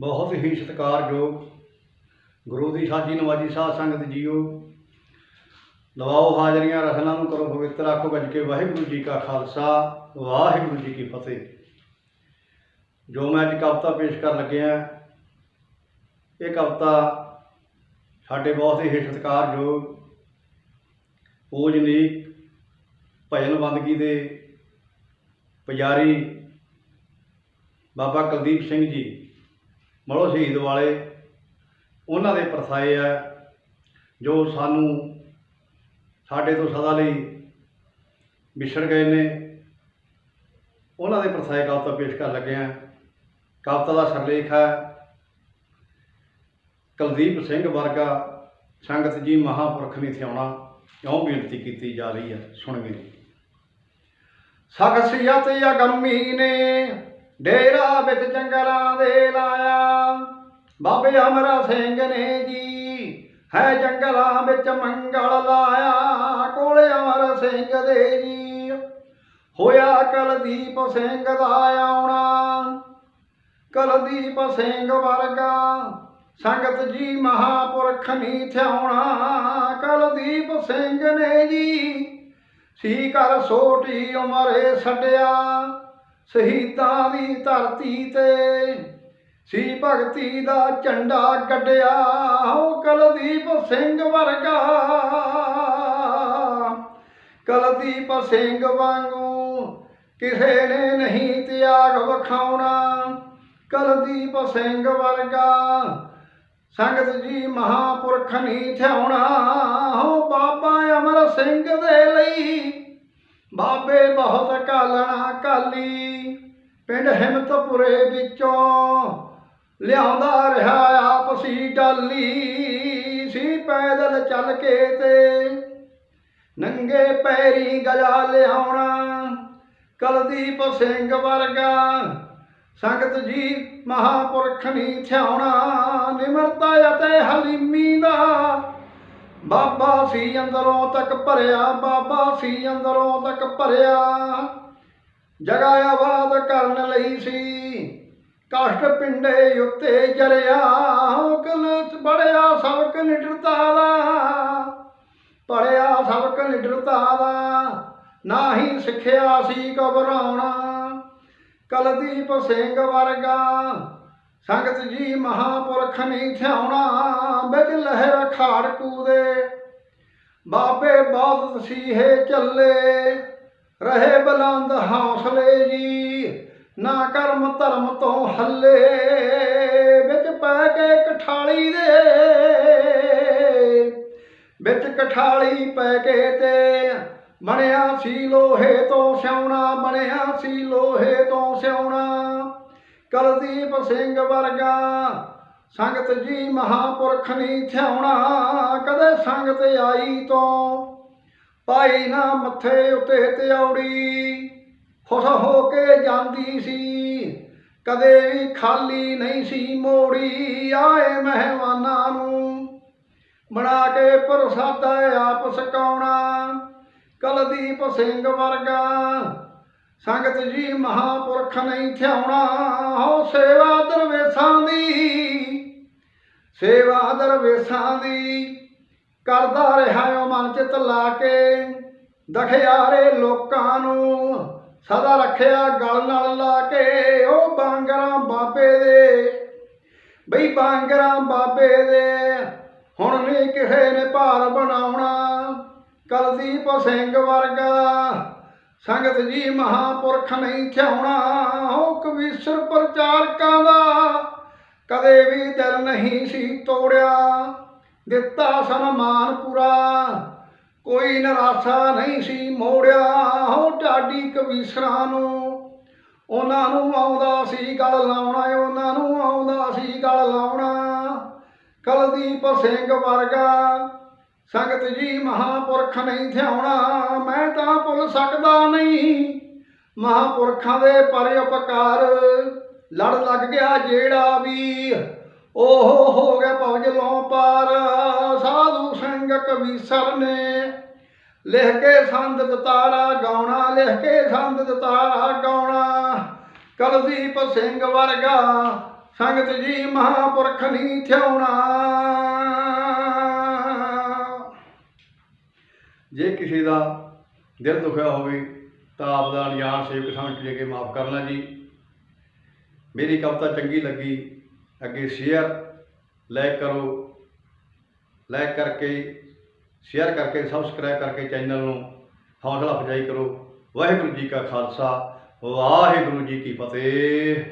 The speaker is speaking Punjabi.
ਬਹੁਤ ਹੀ ਸਤਿਕਾਰਯੋਗ, ਗੁਰੂ ਦੀ ਸਾਜੀ ਨਵਾਜੀ ਸਾਧ ਸੰਗਤ ਜੀਓ। ਲਵਾਓ ਹਾਜ਼ਰੀਆਂ, ਰਸਨਾ ਨੂੰ ਕਰੋ ਪਵਿੱਤਰ, ਆਖੋ ਗੱਜ ਕੇ ਵਾਹਿਗੁਰੂ ਜੀ ਕਾ ਖਾਲਸਾ, ਵਾਹਿਗੁਰੂ ਜੀ ਕੀ ਫਤਿਹ। ਜੋ ਮੈਂ ਅੱਜ ਕਵਿਤਾ ਪੇਸ਼ ਕਰਨ ਲੱਗਿਆ, ਇਹ ਕਵਿਤਾ ਸਾਡੇ ਬਹੁਤ ਹੀ ਸਤਿਕਾਰਯੋਗ ਪੂਜਨੀਕ ਭਜਨ ਬੰਦਗੀ ਦੇ ਪੁਜਾਰੀ ਬਾਬਾ ਕੁਲਦੀਪ ਸਿੰਘ ਜੀ। ਮਲੋ ਸ਼ਹੀਦ ਵਾਲੇ, ਉਹਨਾਂ ਦੇ ਪਰਸਾਏ ਆ, ਜੋ ਸਾਨੂੰ ਸਾਡੇ ਤੋਂ ਸਦਾ ਲਈ ਵਿਛੜ ਗਏ ਨੇ, ਉਹਨਾਂ ਦੇ ਪਰਸਾਏ ਕਵਿਤਾ ਪੇਸ਼ ਕਰਨ ਲੱਗੇ ਆ। ਕਵਿਤਾ ਦਾ ਸਰਲੇਖ ਹੈ, ਕੁਲਦੀਪ ਸਿੰਘ ਵਰਗਾ ਸੰਗਤ ਜੀ ਮਹਾਪੁਰਖ ਨੇ ਥਿਆਉਣਾ ਕਿਉਂ ਬੇਨਤੀ ਕੀਤੀ ਜਾ ਰਹੀ ਹੈ ਸੁਣਗੇ ਸ਼ਖਸੀਅਤ ਅਗੰਮੀ ਨੇ ਡੇਰਾ ਵਿੱਚ ਜੰਗਲਾਂ ਦੇ ਲਾਇਆ। ਬਾਬੇ ਅਮਰਾ ਸਿੰਘ ਨੇ ਜੀ, ਹੈ ਜੰਗਲਾਂ ਵਿੱਚ ਮੰਗਲ ਲਾਇਆ। ਕੋਲੇ ਅਮਰ ਸਿੰਘ ਦੇ ਜੀ, ਹੋਇਆ ਕਲਦੀਪ ਸਿੰਘ ਦਾ ਆਉਣਾ। ਕਲਦੀਪ ਸਿੰਘ ਵਰਗਾ ਸੰਗਤ ਜੀ ਮਹਾਪੁਰਖ ਨੀ ਥਿਆਉਣਾ। ਕਲਦੀਪ ਸਿੰਘ ਨੇ ਜੀ, ਸੀ ਕਰ ਸੋਟੀ ਉਮਰੇ ਛੱਡਿਆ। ਸ਼ਹੀਦਾਂ ਦੀ ਧਰਤੀ ਤੇ। ਸੀ ਭਗਤੀ ਦਾ ਝੰਡਾ ਗੱਡਿਆ ਹੋ ਕਲਦੀਪ ਸਿੰਘ ਵਰਗਾ। ਕਲਦੀਪ ਸਿੰਘ ਵਾਂਗੂ ਕਿਸੇ ਨੇ ਨਹੀਂ ਤਿਆਗ ਵਿਖਾਉਣਾ। ਕਲਦੀਪ ਸਿੰਘ ਵਰਗਾ ਸੰਗਤ ਜੀ ਮਹਾਪੁਰਖ ਨਹੀਂ ਥਿਆਉਣਾ। ਹੋ ਬਾਬਾ ਅਮਰ ਸਿੰਘ ਦੇ ਲਈ ਬਾਬੇ ਬਹੁਤ ਕਾਲਣਾ ਕਾਲੀ ਪਿੰਡ ਹਿੰਮਤਪੁਰੇ ਵਿੱਚੋਂ ਲਿਆਉਂਦਾ ਰਿਹਾ ਆਪਸੀ ਡਾਲੀ, ਸੀ ਪੈਦਲ ਚੱਲ ਕੇ ਤੇ ਨੰਗੇ ਪੈਰੀ ਗਜਾ ਲਿਆਉਣਾ, ਕਲਦੀਪ ਸਿੰਘ ਵਰਗਾ, ਸੰਗਤ ਜੀ ਮਹਾਪੁਰਖ ਨਹੀਂ ਥਿਆਉਣਾ, ਨਿਮਰਤਾ ਅਤੇ ਹਲੀਮੀ ਦਾ ਬਾਬਾ ਸੀ ਅੰਦਰੋਂ ਤੱਕ ਭਰਿਆ, ਬਾਬਾ ਸੀ ਅੰਦਰੋਂ ਤੱਕ ਭਰਿਆ। ਜਗਾ ਆਬਾਦ ਕਰਨ ਲਈ ਸੀ, ਕਸ਼ਟ ਪਿੰਡੇ ਉੱਤੇ ਜਰਿਆ ਕਲ ਬੜਿਆ ਸਬਕ ਨਿਡਰਤਾ ਦਾ। ਪੜਿਆ ਸਬਕ ਨਿਡਰਤਾ ਦਾ ਨਾ ਹੀ ਸਿੱਖਿਆ ਸੀ ਘਬਰਾਉਣਾ। ਕਲਦੀਪ ਸਿੰਘ ਵਰਗਾ ਸੰਗਤ ਜੀ ਮਹਾਪੁਰਖ ਨਹੀਂ ਥਿਆਉਣਾ, ਵਿੱਚ ਲਹਿਰ ਖਾੜਕੂ ਦੇ ਬਾਬੇ ਬਹੁਤ ਸੀਹੇ ਚੱਲੇ, ਰਹੇ ਬਲੰਦ ਹੌਸਲੇ ਜੀ। ਨਾ ਕਰਮ ਧਰਮ ਤੋਂ ਹੱਲੇ, ਵਿੱਚ ਪੈ ਕੇ ਕਠਾਲੀ ਦੇ। ਵਿੱਚ ਕਠਾਲੀ ਪੈ ਕੇ ਤੇ ਬਣਿਆ ਸੀ ਲੋਹੇ ਤੋਂ ਸਿਉਣਾ, ਬਣਿਆ ਸੀ ਲੋਹੇ ਤੋਂ ਸਿਉਣਾ। ਕਲਦੀਪ ਸਿੰਘ ਵਰਗਾ। ਸੰਗਤ ਜੀ ਮਹਾਪੁਰਖ ਨਹੀਂ ਥਿਆਉਣਾ, ਕਦੇ ਸੰਗਤ ਆਈ ਤੋਂ। ਪਾਈ ਨਾ ਮੱਥੇ ਉਤੇ ਤਿਉੜੀ ਖੁਸ਼ ਹੋ ਕੇ ਜਾਂਦੀ ਸੀ। ਕਦੇ ਵੀ ਖਾਲੀ ਨਹੀਂ ਸੀ ਮੋੜੀ, ਆਏ ਮਹਿਮਾਨਾਂ ਨੂੰ। ਬਣਾ ਕੇ ਪ੍ਰਸਾਦਾ ਆਪ ਸਕਾਉਣਾ। ਕਲਦੀਪ ਸਿੰਘ ਵਰਗਾ ਸੰਗਤ ਜੀ ਮਹਾਪੁਰਖ ਨਹੀਂ ਥਿਆਉਣਾ, ਹੋ ਸੇਵਾ ਦਰਵੇਸ਼ਾਂ ਦੀ। ਸੇਵਾ ਦਰਵੇਸ਼ਾਂ ਦੀ ਕਰਦਾ ਰਿਹਾ ਮਨ ਚਿਤ ਲਾ ਕੇ, ਦਖਿਆਰੇ ਲੋਕਾਂ ਨੂੰ ਸਦਾ ਰੱਖਿਆ ਗਲ ਨਾਲ ਲਾ ਕੇ। ਉਹ ਬਾਂਗਰਾਂ ਬਾਬੇ ਦੇ, ਬਈ ਬਾਂਗਰਾਂ ਬਾਬੇ ਦੇ, ਹੁਣ ਨਹੀਂ ਕਿਸੇ ਨੇ ਭਾਰ ਬਣਾਉਣਾ। ਕਲਦੀਪ ਸਿੰਘ ਵਰਗਾ ਸੰਗਤ ਜੀ ਮਹਾਪੁਰਖ ਨਹੀਂ ਥਿਆਉਣਾ ਹੋ ਕਵੀਸ਼ਰ ਪ੍ਰਚਾਰਕਾਂ ਦਾ। ਕਦੇ ਵੀ ਦਿਲ ਨਹੀਂ ਸੀ ਤੋੜਿਆ, ਦਿੱਤਾ ਸਨਮਾਨ ਪੂਰਾ। ਕੋਈ ਨਿਰਾਸ਼ਾ ਨਹੀਂ ਸੀ ਮੋੜਿਆ ਹੋ ਢਾਡੀ ਕਵੀਸ਼ਰਾਂ ਨੂੰ। ਉਹਨਾਂ ਨੂੰ ਆਉਂਦਾ ਸੀ ਗਲ ਲਾਉਣਾ, ਉਹਨਾਂ ਨੂੰ ਆਉਂਦਾ ਸੀ ਗਲ ਲਾਉਣਾ। ਕਲਦੀਪ ਸਿੰਘ ਵਰਗਾ ਸੰਗਤ ਜੀ ਮਹਾਪੁਰਖ ਨਹੀਂ ਥਿਆਉਣਾ ਮੈਂ ਤਾਂ ਭੁੱਲ ਸਕਦਾ ਨਹੀਂ। ਮਹਾਪੁਰਖਾਂ ਦੇ ਪਰ ਉਪਕਾਰ ਲੜ ਲੱਗ ਗਿਆ ਜਿਹੜਾ ਵੀ। ਉਹ ਹੋ ਗਿਆ ਭਵਜਲੋਂ ਪਾਰ, ਸਾਧੂ ਸਿੰਘ ਕਵੀਸਰ ਨੇ ਲਿਖ ਕੇ ਸੰਦ ਦਤਾਰਾ ਗਾਉਣਾ, ਲਿਖ ਕੇ ਸੰਦ ਦਤਾਰਾ ਗਾਉਣਾ। ਕਲਦੀਪ ਸਿੰਘ ਵਰਗਾ ਸੰਗਤ ਜੀ ਮਹਾਪੁਰਖ ਨਹੀਂ ਥਿਉਣਾ ਜੇ ਕਿਸੇ ਦਾ ਦਿਲ ਦੁਖਿਆ ਹੋਵੇ ਤਾਂ ਆਪ ਦਾ ਅਣਜਾਣ ਸੇਵਕ ਸਮਝ ਕੇ ਕੇ ਮਾਫ ਕਰਨਾ ਜੀ। ਮੇਰੀ ਕਵਿਤਾ ਚੰਗੀ ਲੱਗੀ। ਅੱਗੇ ਸ਼ੇਅਰ ਲਾਈਕ ਕਰੋ। ਲਾਈਕ ਕਰਕੇ ਸ਼ੇਅਰ ਕਰਕੇ ਸਬਸਕ੍ਰਾਈਬ ਕਰਕੇ ਚੈਨਲ ਨੂੰ ਹੌਸਲਾ ਅਫਜ਼ਾਈ ਕਰੋ। ਵਾਹਿਗੁਰੂ ਜੀ ਕਾ ਖਾਲਸਾ, ਵਾਹਿਗੁਰੂ ਜੀ ਕੀ ਫਤਿਹ।